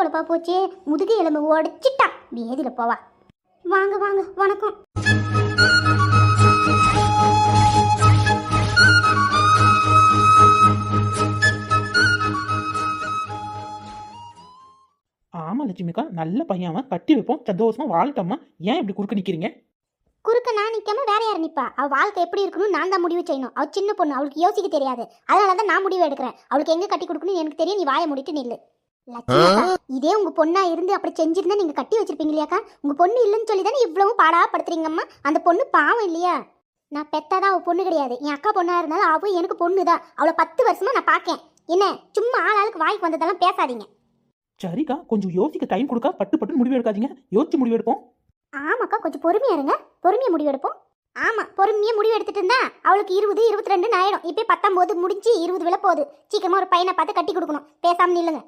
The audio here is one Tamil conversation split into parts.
பொழப்பா போச்சு முதுகு எலும்பு உடச்சிட்டான் வேதியில் போவா? வாங்க வாங்க வணக்கம். ஆமா லட்சுமிக்கா நல்ல பையன் அவன் கட்டி வைப்போம் சந்தோஷமா வாழ்த்தம்மா ஏன் இப்படி குறுக்க நிக்கிறீங்க? குறுக்க நான் நிற்காம வேற யார் நிப்பா? அவ வாழ்க்கை எப்படி இருக்கணும் நான் தான் முடிவு செய்யணும். அவ சின்ன பொண்ணு அவளுக்கு யோசிக்க தெரியாது. அதனால தான் நான் முடிவு எடுக்கிறேன். அவளுக்கு எங்க கட்டி கொடுக்கணும்னு எனக்கு தெரியும் நீ வாயை மூடிட்டு நில்லு. இதே உங்க பொண்ணா இருந்து அப்படி செஞ்சிருந்தா நீங்க கட்டி வச்சிருப்பீங்க இல்லையாக்கா? உங்க பொண்ணு இல்லைன்னு சொல்லி தானே இவ்வளவு பாடா படுத்துறீங்கம்மா? அந்த பொண்ணு பாவம் இல்லையா? நான் பெத்தாதான் அவ பொண்ணு கிடையாது. என் அக்கா பொண்ணா இருந்தாலும் அவ எனக்கு பொண்ணு தான் அவளை பத்து வருஷமா நான் பார்க்கேன் என்ன? சும்மா ஆளாளுக்கு வாய்க்கு வந்ததெல்லாம் பேசாதீங்க. சரிக்கா கொஞ்சம் யோசிக்க டைம் கொடுக்கா. பட்டு பட்டு முடிவு எடுக்காதீங்க. யோசிச்சு முடிவு எடுப்போம். ஆமாக்கா கொஞ்சம் பொறுமையா இருங்க. பொறுமையா முடிவெடுப்போம் ஆமா பொறுமையா முடிவு எடுத்துட்டு இருந்தா அவளுக்கு இருபது இருபத்தி ரெண்டு ஆயிடும். இப்போ பத்தொம்போது முடிஞ்சு இருபது விழ போகுது சீக்கிரமா ஒரு பையனை பார்த்து கட்டி கொடுக்கணும். பேசாம நில்லுங்க.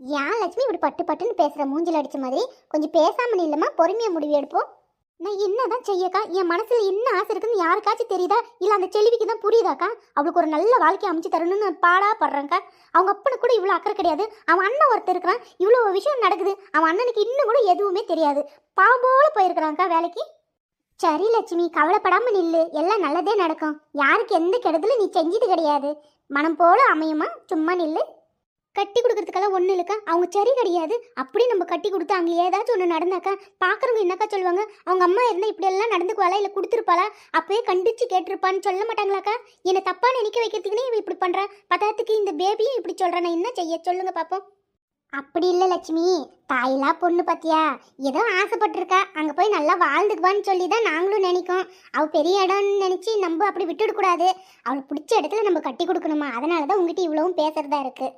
ஏன் லட்சுமி இப்படி பட்டு பட்டுன்னு பேசுகிற மூஞ்சில் அடித்த மாதிரி கொஞ்சம் பேசாமல் இல்லைம்மா பொறுமையாக முடிவு எடுப்போம் நான் என்னதான் செய்யக்கா? என் மனசில் என்ன ஆசை இருக்குன்னு யாருக்காச்சும் தெரியுதா? இல்லை அந்த செல்விக்கு தான் புரியுதாக்கா? அவளுக்கு ஒரு நல்ல வாழ்க்கை அமைச்சு தரணும்னு நான் பாடா அவங்க அப்பனுக்கு கூட இவ்வளோ அக்கறை கிடையாது. அவன் அண்ணன் ஒருத்தர் இருக்கிறான். இவ்வளோ விஷயம் நடக்குது. அவன் அண்ணனுக்கு இன்னும் கூட எதுவுமே தெரியாது. பாவம் போல வேலைக்கு. சரி லட்சுமி கவலைப்படாமல் நில்லு. எல்லாம் நல்லதே நடக்கும். யாருக்கு எந்த கெடுதலும் நீ செஞ்சது கிடையாது. மனம் போல அமையுமா? சும்மா நில்லு. கட்டி கொடுக்கறதுக்கெல்லாம் ஒன்றும் இல்லைக்கா. அவங்க சரி கிடையாது. அப்படியே நம்ம கட்டி கொடுத்து அங்கே ஏதாச்சும் ஒன்று நடந்தாக்கா பார்க்குறவங்க என்னக்கா சொல்லுவாங்க? அவங்க அம்மா இருந்தால் இப்படியெல்லாம் நடந்துக்குவாளா? இல்லை கொடுத்துருப்பாளா? அப்போயே கண்டிச்சு கேட்டிருப்பான்னு சொல்ல மாட்டாங்களாக்கா? என்னை தப்பாக நினைக்க வைக்கிறதுக்குனே இவன் இப்படி பண்ணுறா பத்தாத்துக்கு இந்த பேபியும் இப்படி சொல்கிறா என்ன செய்ய? சொல்லுங்க பார்ப்போம் அப்படி இல்லை லட்சுமி. தாயிலா பொண்ணு பார்த்தியா ஏதோ ஆசைப்பட்டிருக்கா. அங்கே போய் நல்லா வாழ்ந்துக்குவான்னு சொல்லி தான் நாங்களும் நினைக்கோம். அவள் பெரிய இடம்னு நினச்சி நம்ம அப்படி விட்டுடக்கூடாது. அவளுக்கு பிடிச்ச இடத்துல நம்ம கட்டி கொடுக்கணுமா? அதனால தான் உங்ககிட்ட இவ்வளவும் பேசுகிறதா இருக்குது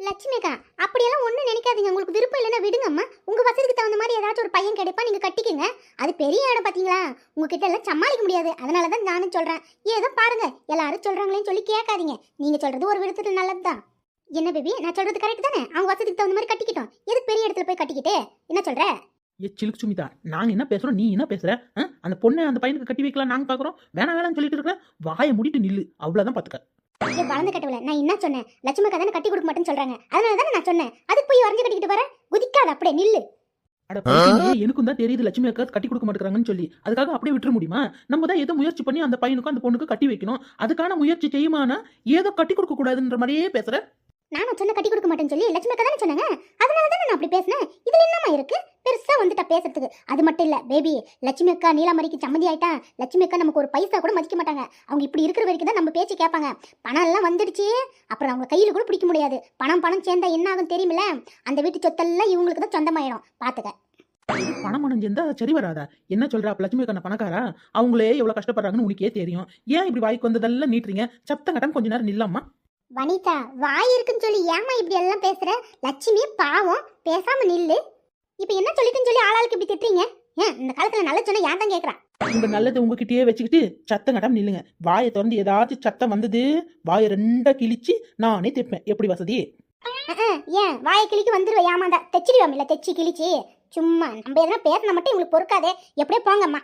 லட்சுமிக்கா அப்படியெல்லாம் ஒன்றும் நினைக்காதீங்க. உங்களுக்கு விருப்பம் இல்லைன்னா விடுங்கம்மா. உங்கள் வசதிக்கு தகுந்த மாதிரி ஏதாச்சும் ஒரு பையன் கிடைப்பா நீங்கள் கட்டிக்கங்க. அது பெரிய இடம் பார்த்தீங்களா உங்ககிட்ட எல்லாம் சமாளிக்க முடியாது. அதனால தான் நானும் சொல்கிறேன் ஏதோ பாருங்க. எல்லாரும் சொல்கிறாங்களேன்னு சொல்லி கேட்காதீங்க. நீங்கள் சொல்கிறது ஒரு விதத்துல நல்லது தான் என்ன பேபி நான் சொல்கிறது கரெக்ட் தானே? அவங்க வசதிக்கு தகுந்த மாதிரி கட்டிக்கிட்டோம். எதுக்கு பெரிய இடத்துல போய் கட்டிக்கிட்டு? என்ன சொல்கிற ஏ சிலுக்கு சுமிதா நாங்க என்ன பேசுகிறோம் நீ என்ன பேசுகிற ஆ? அந்த பொண்ணை அந்த பையனுக்கு கட்டி வைக்கலாம் நாங்க பார்க்குறோம் வேணாம் வேணாம்னு சொல்லிட்டு இருக்க வாயை முடிட்டு நில்லு. அவ்வளோதான் பார்த்துக்க ஏ வளர்ந்து கட்டவில்லை நான் என்ன சொன்னேன்? லட்சுமி தானே கட்டி கொடுக்க மாட்டேன்னு சொல்றாங்க. அதனால தானே நான் சொன்னேன். அதுக்கு போய் வரைஞ்சு கட்டிக்கிட்டு வர? குதிக்காத அப்படியே நில்லு. எனக்கும் தான் தெரியுது லட்சுமி அக்கா கட்டி கொடுக்க மாட்டேங்கிறாங்கன்னு சொல்லி. அதுக்காக அப்படியே விட்டுற முடியுமா? நம்ம தான் ஏதோ முயற்சி பண்ணி அந்த பையனுக்கும் அந்த பொண்ணுக்கு கட்டி வைக்கணும். அதுக்கான முயற்சி செய்யுமானா? ஏதோ கட்டி கொடுக்க கூடாதுன்ற மாதிரியே பேசுற. நானும் சொன்ன கட்டி கொடுக்க மாட்டேன்னு சொல்லி லட்சுமி அக்கா தானே சொன்னாங்க. அதனால தானே நான் அப்படி பேசினேன். இதுல என்னமா இருக்கு? பேசுறதுக்கு. அது மட்டும் இல்ல பேபி லட்சுமி அக்கா நீலாமரிக்கு சம்மந்தி ஆயிட்டா லட்சுமி அக்கா நமக்கு ஒரு பைசா கூட மதிக்க மாட்டாங்க. அவங்க இப்படி இருக்கிற வரைக்கும் தான் நம்ம பேச்சு கேட்பாங்க. பணம் எல்லாம் வந்துடுச்சு. அப்புறம் அவங்க கையில கூட பிடிக்க முடியாது. பணம் பணம் சேர்ந்தா என்ன ஆகும் தெரியுமில்ல? அந்த வீட்டு சொத்தெல்லாம் இவங்களுக்கு தான் சொந்தமாயிடும். பாத்துக்க. பணம் பணம் சேர்ந்தா சரி வராதா? என்ன சொல்றா லட்சுமி அக்கா பணக்காரா? அவங்களே எவ்வளவு கஷ்டப்படுறாங்கன்னு உனக்கே தெரியும். ஏன் இப்படி வாய்க்கு வந்ததெல்லாம் நீட்டுறீங்க? சத்தம் கட்டம் கொஞ்ச நேரம் நில்லாமா? வனிதா வாய் இருக்குன்னு சொல்லி ஏமா இப்படி எல்லாம் பேசுற? லட்சுமி பாவம் பேசாம நில்லு. இப்போ என்ன சொல்லிட்டுன்னு சொல்லி ஆளாளுக்கு இப்படி திட்டுறீங்க? ஏன் இந்த காலத்துல நல்ல சொன்னா ஏன் தான் கேக்குறா? உங்க நல்லதை உங்ககிட்டயே வச்சுக்கிட்டு சத்தம் கட்டம் நில்லுங்க. வாயை திறந்து ஏதாச்சும் சத்தம் வந்தது வாயை ரெண்டா கிழிச்சு நானே தைப்பேன். எப்படி வசதி? ஏன்? வாயை கிழிக்கு வந்துருவ ஏமாந்தா. தெச்சிடுவாம் இல்ல தெச்சி கிழிச்சு. சும்மா நம்ம எதனா பேசினா மட்டும் உங்களுக்கு பொறுக்காதே. எப்படியே போங்கம்மா.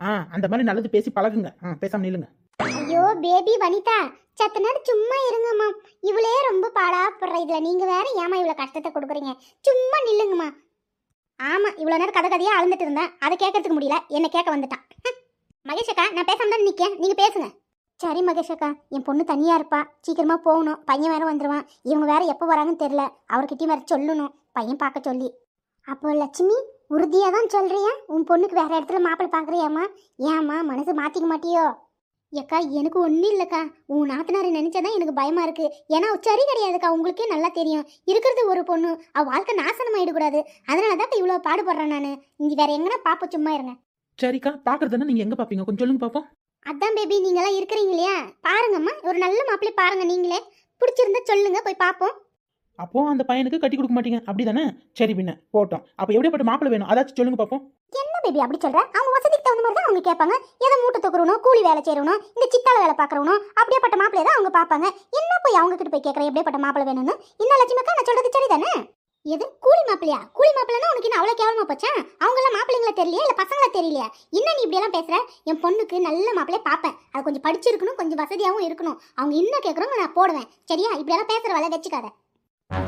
ஆ அந்த மாதிரி நல்லது பேசி பழகுங்க. ஆ பேசாம நில்லுங்க. ஐயோ பேபி வனிதா சத்த நேரம் சும்மா இருங்கம்மா. இவளே ரொம்ப பாடாப்படுற இதுல நீங்க வேற ஏமா இவ்வளவு கஷ்டத்தை கொடுக்குறீங்க? சும்மா நில்லுங்கம்மா. ஆமாம் இவ்வளோ நேரம் கதை கதையாக அழுந்துட்டு இருந்தேன். அதை கேட்கறதுக்கு முடியல. என்னை கேட்க வந்துட்டான். மகேஷ் அக்கா நான் பேசாம தான் நிற்கேன் நீங்கள் பேசுங்க. சரி மகேஷ் அக்கா என் பொண்ணு தனியாக இருப்பா. சீக்கிரமாக போகணும். பையன் வேறு வந்துடுவான் இவங்க வேறு எப்போ வராங்கன்னு தெரில அவர்கிட்டயும் வேற சொல்லணும். பையன் பார்க்க சொல்லி. அப்போ லட்சுமி உறுதியாக தான் சொல்கிறியா உன் பொண்ணுக்கு வேறு இடத்துல மாப்பிள்ளை பார்க்குறியாம்மா? ஏம்மா மனசு மாற்றிக்க மாட்டியோ? ஏக்கா எனக்கு ஒன்றும் இல்லைக்கா. உன் நாத்தனாரை நினைச்சதான் எனக்கு பயமா இருக்கு. ஏன்னா அவ சரி கிடையாதுக்கா. உங்களுக்கே நல்லா தெரியும். இருக்கிறது ஒரு பொண்ணு. அவ வாழ்க்கை நாசனம் ஆயிடக்கூடாது அதனால தான் இவ்வளோ பாடுபடுறேன் நான். இங்கே வேற எங்கன்னா பாப்ப சும்மா இருங்க. சரிக்கா பாக்குறதுன்னா நீங்க எங்க பாப்பீங்க? கொஞ்சம் சொல்லுங்க பாப்போம். அதான் பேபி நீங்களாம் இருக்கிறீங்க இல்லையா? பாருங்கம்மா. ஒரு நல்ல மாப்பிள்ளை பாருங்க நீங்களே. பிடிச்சிருந்தா சொல்லுங்க போய் பார்ப்போம் அப்போ அந்த பையனுக்கு கட்டி கொடுக்க மாட்டீங்க. அப்படிதானே? சரி பின்ன போட்டோம். அப்ப எப்படிப்பட்ட மாப்பிள்ள வேணும்? அதாச்சும் சொல்லுங்க பாப்போம். என்ன பேபி அப்படி சொல்ற? அவங்க வசதிக்கு தகுந்த மாதிரி தான் அவங்க கேட்பாங்க. ஏதோ மூட்டை தூக்குறவனோ கூலி வேலை செய்யறவனோ இந்த சித்தால வேலை பார்க்கறவனோ அப்படியேப்பட்ட மாப்பிள்ளை தான் அவங்க பார்ப்பாங்க. என்ன போய் அவங்க கிட்ட போய் கேட்கற? எப்படியேப்பட்ட மாப்பிள்ள வேணும்னு? இன்னும் லட்சுமிக்கா நான் சொல்றது சரிதானே? எது? கூலி மாப்பிள்ளையா? கூலி மாப்பிள்ளைனா உனக்கு என்ன அவ்வளோ கேவலமா போச்சா? அவங்க எல்லாம் மாப்பிள்ளைங்கள தெரியலையா? இல்ல பசங்கள தெரியலையா? என்ன நீ இப்படி எல்லாம் பேசுற? என் பொண்ணுக்கு நல்ல மாப்பிள்ளைய பார்ப்பேன். அது கொஞ்சம் படிச்சிருக்கணும் கொஞ்சம் வசதியாகவும் இருக்கணும். அவங்க என்ன கேட்குறவங்க நான் போடுவேன். சரியா? இப்படி எல்லாம் பேசுற வேலை வச்சுக்காத.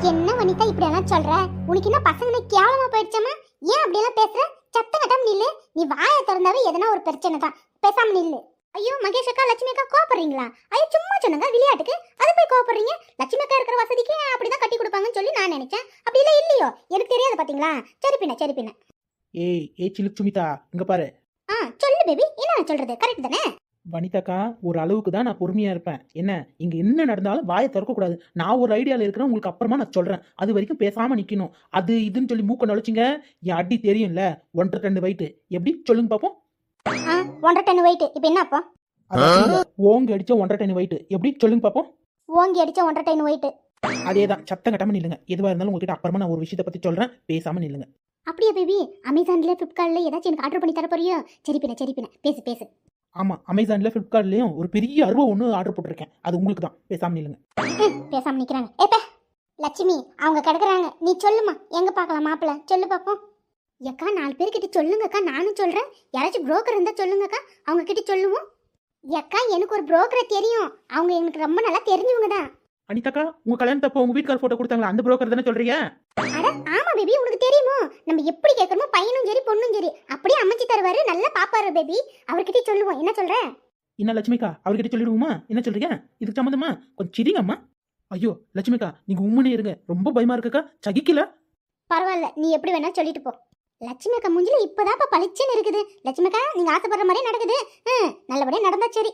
என்ன வனிதா இப்படி எல்லாம் சொல்ற? உனக்கு என்ன பசங்க கேவலமா போயிடுச்சமா ஏன் அப்படி எல்லாம் பேசுற? சத்த கட்டம் நில்லு. நீ வாயை திறந்தாவே எதனா ஒரு பிரச்சனை தான். பேசாம நில்லு. ஐயோ மகேஷ் அக்கா லட்சுமி அக்கா கோபப்படுறீங்களா ஐயோ சும்மா சொன்னங்க விளையாட்டுக்கு. அது போய் கோபப்படுறீங்க லட்சுமி அக்கா இருக்கிற வசதிக்கு அப்படிதான் கட்டி கொடுப்பாங்கன்னு சொல்லி நான் நினைச்சேன். அப்படி இல்ல இல்லையோ? எனக்கு தெரியாது பாத்தீங்களா? சரி பின்ன சரி பின்ன. ஏய் ஏய் சிலு சுமிதா இங்க பாரு. ஆ சொல்லு பேபி என்ன சொல்றது? கரெக்ட் தானே? வனிதாக்கா ஒரு அளவுக்கு தான் நான் பொறுமையா இருப்பேன். என்ன? இங்க என்ன நடந்தாலும் வாயை திறக்க கூடாது நான் ஒரு ஐடியால இருக்கிறேன் உங்களுக்கு அப்புறமா நான் சொல்றேன். அது வரைக்கும் பேசாம நிக்கணும். அது இதுன்னு சொல்லி மூக்க நுழைச்சிங்க. என் அடி தெரியும்ல? ஒன்றரை ரெண்டு வயிட்டு எப்படி? சொல்லுங்க பாப்போம். ஆ ஒன்றரை டன் வெயிட் இப்போ என்ன அப்போ? ஓங்க அடிச்ச ஒன்றரை டன் வயிட்டு எப்படி? சொல்லுங்க பாப்போம். ஓங்கி அடிச்ச ஒன்றரை டன் வெயிட் அதேதான். சத்தம் கட்டாம நில்லுங்க. எதுவா இருந்தாலும் உங்ககிட்ட அப்புறமா நான் ஒரு விஷயத்தை பத்தி சொல்றேன். பேசாம நில்லுங்க. அப்படியா பேபி அமேசான்ல ஃப்ளிப்கார்ட்ல ஏதாச்சும் எனக்கு ஆர்டர் பண்ணி தர போறியோ? சரி பின்ன சரி பின்ன. பேசு பேசு. ஆமா அமேசான்ல பிளிப்கார்ட்லயும் ஒரு பெரிய அருவா ஒன்று ஆர்டர் போட்டிருக்கேன். அது உங்களுக்கு தான் பேசாம நில்லுங்க. ம், பேசாம நிக்கிறாங்க. ஏப்ப லட்சுமி அவங்க கிடக்குறாங்க. நீ சொல்லுமா எங்க பார்க்கலாம் மாப்பிள்ள? சொல்லு பாப்போம். எக்கா நாலு பேர்கிட்ட சொல்லுங்கக்கா. நானும் சொல்றேன். யாராச்சும் புரோக்கர் இருந்தா சொல்லுங்கக்கா. அவங்க கிட்ட சொல்லுவோம். எக்கா எனக்கு ஒரு புரோக்கரை தெரியும். அவங்க எனக்கு ரொம்ப நல்லா தெரிஞ்சவங்க தான் அனிதாக்கா உங்க கல்யாணத்தப்போ உங்க வீட்டுக்கார போட்டோ கொடுத்தாங்களா? அந்த புரோக்கர் தானே சொல்றீங்க? அட ஆமா பேபி உனக்கு தெரியுமோ? நம்ம எப்படி கேட்கணுமோ பையனும் சரி பொண்ணும் சரி அப்படியே அமைச்சு தருவாரு நல்லா பாப்பாரு பேபி அவர்கிட்ட சொல்லுவோம். என்ன சொல்ற? என்ன லட்சுமிக்கா அவர்கிட்ட சொல்லிடுவோமா? என்ன சொல்றீங்க இதுக்கு சம்மந்தமா? கொஞ்சம் சிரிங்கம்மா. ஐயோ லட்சுமிக்கா நீங்க உண்மையே இருங்க. ரொம்ப பயமா இருக்குக்கா. சகிக்கல. பரவாயில்ல நீ எப்படி வேணா சொல்லிட்டு போ. லட்சுமி அக்கா மூஞ்சில இப்பதான்ப்பா பளிச்சுன்னு இருக்குது. லட்சுமி அக்கா நீங்க ஆசைப்படுற மாதிரி நடக்குது. நல்லபடியா நடந்தா சரி.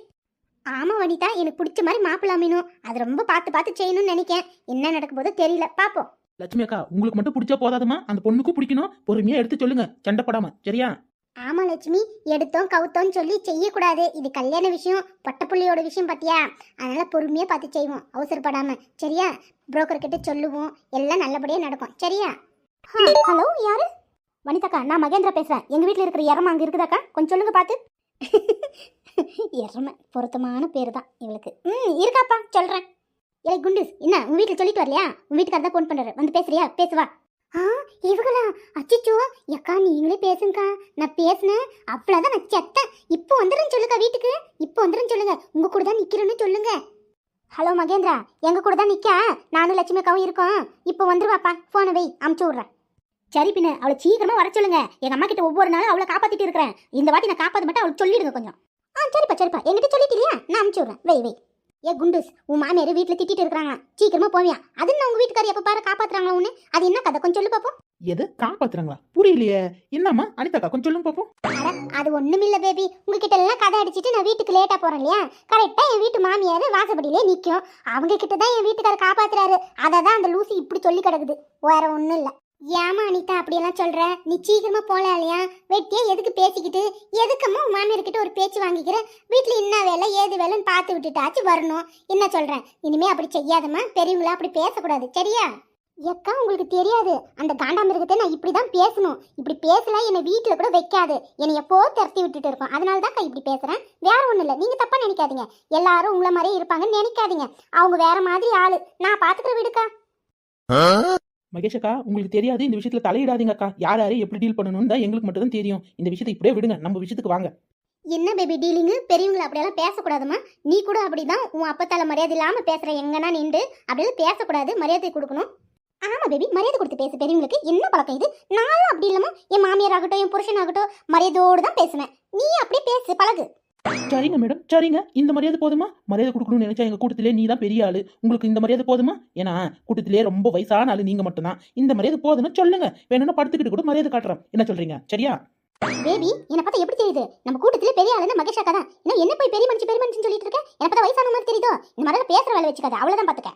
ஆமா வனிதா எனக்கு பிடிச்ச மாதிரி மாப்பிள்ள அமையணும். அது ரொம்ப பார்த்து பார்த்து செய்யணும்னு நினைக்கேன். என்ன நடக்க போதோ தெரியல. பாப்போம். லட்சுமி அக்கா உங்களுக்கு மட்டும் பிடிச்சா போதாதுமா? அந்த பொண்ணுக்கும் பிடிக்கணும். பொறுமையா எடுத்து சொல்லுங்க. சண்டைப்படாம. சரியா? ஆமா லட்சுமி. எடுத்தோம் கவுத்தோம் சொல்லி செய்யக்கூடாது. இது கல்யாண விஷயம் பட்டப்புள்ளியோட விஷயம் பாத்தியா? அதனால பொறுமையா பார்த்து செய்வோம். அவசரப்படாம. சரியா? புரோக்கர் கிட்ட சொல்லுவோம். எல்லாம் நல்லபடியா நடக்கும். சரியா? ஹலோ யாரு? வனிதாக்கா நான் மகேந்திரா பேசுறேன். எங்க வீட்டுல இருக்கிற இறமா அங்க இருக்குதாக்கா கொஞ்சம் சொல்லுங்க பார்த்து. எருமை பொருத்தமான பேர் தான் இவளுக்கு. ம் இருக்காப்பா சொல்றேன். ஏய் குண்டூஸ் என்ன உன் வீட்டில் சொல்லிட்டு வரலையா? உன் வீட்டுக்காரர் தான் ஃபோன் பண்றாரு. வந்து பேசுறியா? பேசுவா ஆ இவங்களா? அச்சிச்சோ எக்கா நீங்களே பேசுங்கக்கா. நான் பேசினேன். அவ்வளோதான் நான் செத்தேன். இப்போ வந்துடுறேன்னு சொல்லுங்க வீட்டுக்கு. இப்போ வந்துடுறேன்னு சொல்லுங்க. உங்கள் கூட தான் நிற்கிறேன்னு சொல்லுங்க. ஹலோ மகேந்திரா எங்கள் கூட தான் நிற்க நானும் லட்சுமி அக்காவும் இருக்கோம். இப்போ வந்துருவாப்பா. ஃபோனை வை அமுச்சு விட்றேன். சரி பின்ன அவளை சீக்கிரமாக வர சொல்லுங்க. எங்கள் அம்மா கிட்ட ஒவ்வொரு நாளும் அவளை காப்பாற்றிட்டு இருக்கிறேன். இந்த வாட்டி நான் காப்பாற்ற மட்டும் அவளுக்கு சொல்லிடுங்க கொஞ்சம். ஆ சரிப்பா சரிப்பா. என்கிட்ட சொல்லிட்டு இல்லையா நான் அமுச்சு விட்றேன். வை வை. ஏ குண்டூஸ் உன் மாமியார் வீட்டில் திட்டிட்டு இருக்காங்க சீக்கிரமா போவியா? அது என்ன உங்க வீட்டுக்காரர் எப்ப பாரு காப்பாத்துறாங்களா உன்னு? அது என்ன கதை? கொஞ்சம் சொல்லு பாப்போம். எது? காப்பாத்துறாங்களா? புரியலையே. என்னம்மா? அனிதாக்கா கொஞ்சம் சொல்லுங்க பாப்போம். அட, அது ஒண்ணுமில்ல பேபி உங்ககிட்ட எல்லாம் கதை அடிச்சிட்டு நான் வீட்டுக்கு லேட்டா போறேன் இல்லையா? கரெக்டா என் வீட்டு மாமியார் வாசப்படியிலே நிக்கும். அவங்க கிட்ட தான் என் வீட்டுக்காரர் காப்பாத்துறாரு. அதை தான் அந்த லூசி இப்படி சொல்லி கிடக்குது. வேற ஒண்ணும் இல்ல. ஏமா அனிதா அப்படியெல்லாம் சொல்ற? நீ சீக்கிரமா போல இல்லையா? வெட்டியே எதுக்கு பேசிக்கிட்டு? எதுக்கம்மா உன் மாமியார் ஒரு பேச்சு வாங்கிக்கிற? வீட்டில் என்ன வேலை ஏது வேலைன்னு பார்த்து விட்டுட்டாச்சு வரணும். என்ன சொல்றேன் இனிமே அப்படி செய்யாதம்மா. பெரியவங்களா அப்படி பேசக்கூடாது. சரியா? எக்கா உங்களுக்கு தெரியாது. அந்த காண்டாமிருகத்தை நான் இப்படி தான் பேசணும். இப்படி பேசல என்னை வீட்டில் கூட வைக்காது. என்னை எப்போ திரட்டி விட்டுட்டு இருக்கோம். அதனால தான் இப்படி பேசுகிறேன் வேற ஒன்றும் இல்லை. நீங்கள் தப்பாக நினைக்காதீங்க. எல்லாரும் உங்களை மாதிரியே இருப்பாங்கன்னு நினைக்காதீங்க. அவங்க வேற மாதிரி ஆள். நான் பார்த்துக்கிற வீடுக்கா. மகேஷ் அக்கா உங்களுக்கு தெரியாது இந்த விஷயத்துல தலையிடாதீங்க அக்கா. யார் யாரை எப்படி டீல் பண்ணணும்னு தான் எங்களுக்கு மட்டும் தான் தெரியும். இந்த விஷயத்தை இப்படியே விடுங்க. நம்ம விஷயத்துக்கு வாங்க. என்ன பேபி டீலிங்கு பெரியவங்களை அப்படியெல்லாம் பேசக்கூடாதுமா நீ கூட அப்படிதான் உன் அப்பத்தால மரியாதை இல்லாமல் பேசுகிற எங்கன்னா நின்று அப்படியெல்லாம் பேசக்கூடாது. மரியாதை கொடுக்கணும். ஆமா பேபி மரியாதை கொடுத்து பேச. பெரியவங்களுக்கு என்ன பழக்கம் இது? நானும் அப்படி இல்லாம என் மாமியார் ஆகட்டும் என் புருஷன் ஆகட்டும் மரியாதையோடு தான் பேசுவேன். நீ அப்படியே பேசு பழகு. சரிங்க மேடம் சரிங்க. இந்த மரியாதை போதுமா? மரியாதை கொடுக்கணும்னு நினைச்சா எங்க கூட்டத்திலே நீ தான் பெரிய ஆளு. உங்களுக்கு இந்த மரியாதை போதுமா? ஏன்னா கூட்டத்திலே ரொம்ப வயசான ஆளு நீங்க மட்டும்தான். இந்த மரியாதை போதும்னு சொல்லுங்க. வேணும்னா படுத்துக்கிட்டு கூட மரியாதை காட்டுறோம் என்ன சொல்றீங்க? சரியா? பேபி என்னை பார்த்தா எப்படி தெரியுது? நம்ம கூட்டத்திலே பெரிய ஆளுன்னு மகேஷ் அக்கா தான் இன்னும் என்ன போய் பெரிய மனுஷன் பெரிய மனுஷன் சொல்லிட்டு இருக்க? என்னை பார்த்தா வயசான மாதிரி தெரியுதோ? இந்த மாதிரி பேசுற வேலை வச்சுக்காத. அவ்வளவுதான் பாத்துக்க.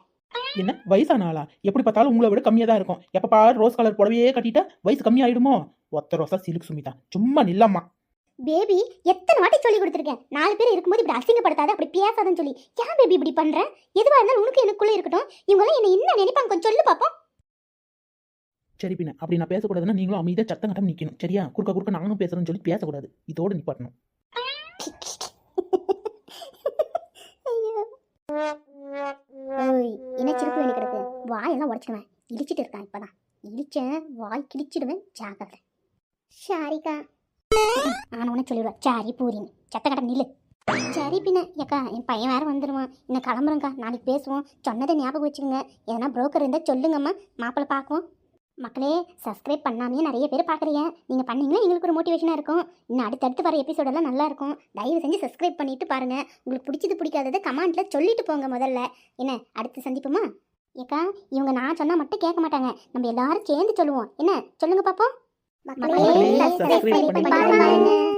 என்ன? வயசான ஆளா? எப்படி பார்த்தாலும் உங்களை விட கம்மியா தான் இருக்கும். எப்ப பாரு ரோஸ் கலர் புடவையே கட்டிட்டா வயசு கம்மியாயிடுமோ? ஒத்த ரோசா சிலுக் சுமிதா. சும்மா நில்லம்மா. பேபி எத்தனை வாட்டி சொல்லி கொடுத்துருக்கேன். நாலு பேர் இருக்கும்போது இப்படி அசிங்கப்படுத்தாத அப்படி பேசாதன்னு சொல்லி. ஏன் பேபி இப்படி பண்ற? எதுவா இருந்தாலும் உனக்கு எனக்குள்ள இருக்கட்டும். இவங்களாம் என்ன என்ன நினைப்பாங்க? கொஞ்சம் சொல்லு பாப்போம். சரி பின்ன அப்படி நான் பேசக்கூடாதுன்னா நீங்களும் அமைதியா சத்தம் கட்டம் நிக்கணும். சரியா? குறுக்க குறுக்க நானும் பேசுறேன்னு சொல்லி பேசக்கூடாது. இதோட நிப்பாட்டணும். என்ன சிரிப்பு வேண்டி கிடக்கு வாயெல்லாம் உடச்சிடுவேன். இடிச்சிட்டு இருக்கான் இப்பதான். இடிச்சேன் வாய் கிழிச்சிடுவேன் ஜாக்கிரதை. ஷாரிகா. நான் சொல்லிடுவேன். சாரி பூரின்னு சத்த கட்ட நில்லு. சரி பின்ன ஏக்கா என் பையன் வேற வந்துடுவான் இன்னும் கிளம்புறேங்க்கா நாளைக்கு பேசுவோம். சொன்னதை ஞாபகம் வச்சுக்கோங்க. எதனா புரோக்கர் இருந்தால் சொல்லுங்கம்மா. மாப்பிள்ளை பார்க்குவோம். மக்களே சப்ஸ்கிரைப் பண்ணாமே நிறைய பேர் பார்க்குறீங்க. நீங்கள் பண்ணீங்கன்னா எங்களுக்கு ஒரு மோட்டிவேஷனாக இருக்கும். இன்னும் அடுத்தடுத்து வர எபிசோடெல்லாம் நல்லா இருக்கும். தயவு செஞ்சு சப்ஸ்கிரைப் பண்ணிட்டு பாருங்கள் உங்களுக்கு பிடிச்சது பிடிக்காததை கமெண்ட்ல சொல்லிட்டு போங்க முதல்ல. என்ன அடுத்து சந்திப்போமா? ஏக்கா இவங்க நான் சொன்னால் மட்டும் கேட்க மாட்டாங்க. நம்ம எல்லாரும் சேர்ந்து சொல்லுவோம். என்ன சொல்லுங்கள் பார்ப்போம் மக்களே, subscribe பண்ணி பாருங்க.